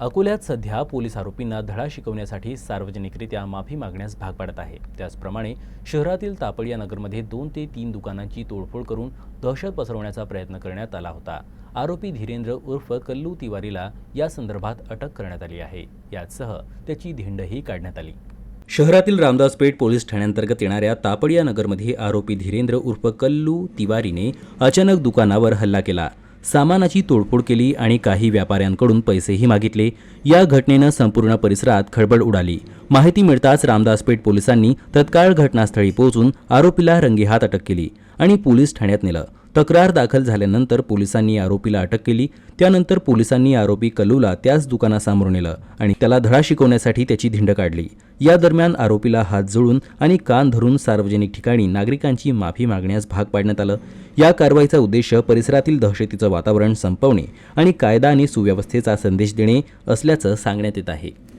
अकोल्यात सध्या पोलीस आरोपींना धडा शिकवण्यासाठी सार्वजनिकरित्या माफी मागण्यास भाग पाडत आहे. त्याचप्रमाणे शहरातील तापडिया नगरमध्ये दोन ते तीन दुकानांची तोडफोड करून दहशत पसरवण्याचा प्रयत्न करण्यात आला होता. आरोपी धीरेंद्र उर्फ कल्लू तिवारीला या संदर्भात अटक करण्यात आली आहे. यासह त्याची धिंडही काढण्यात आली. शहरातील रामदासपेठ पोलीस ठाण्यांतर्गत येणाऱ्या तापडिया नगरमध्ये आरोपी धीरेंद्र उर्फ कल्लू तिवारीने अचानक दुकानावर हल्ला केला. सामानाची तोडफोड केली आणि काही व्यापाऱ्यांकडून पैसेही मागितले. या घटनेनं संपूर्ण परिसरात खळबळ उडाली. माहिती मिळताच रामदास पेठ पोलिसांनी तत्काळ घटनास्थळी पोहोचून आरोपीला रंगेहात अटक केली आणि पोलीस ठाण्यात नेलं. तक्रार दाखल झाल्यानंतर पोलिसांनी आरोपीला अटक केली. त्यानंतर पोलिसांनी आरोपी कल्लूला त्याच दुकानासमोर नेलं आणि त्याला धडा शिकवण्यासाठी त्याची धिंड काढली. या दरम्यान आरोपीला हात जोडून आणि कान धरून सार्वजनिक ठिकाणी नागरिकांची माफी मागण्यास भाग पाडण्यात आलं. या कारवाईचा उद्देश परिसरातील दहशतीचं वातावरण संपवणे आणि कायदा आणि सुव्यवस्थेचा संदेश देणे असल्याचं सांगण्यात येत आहे.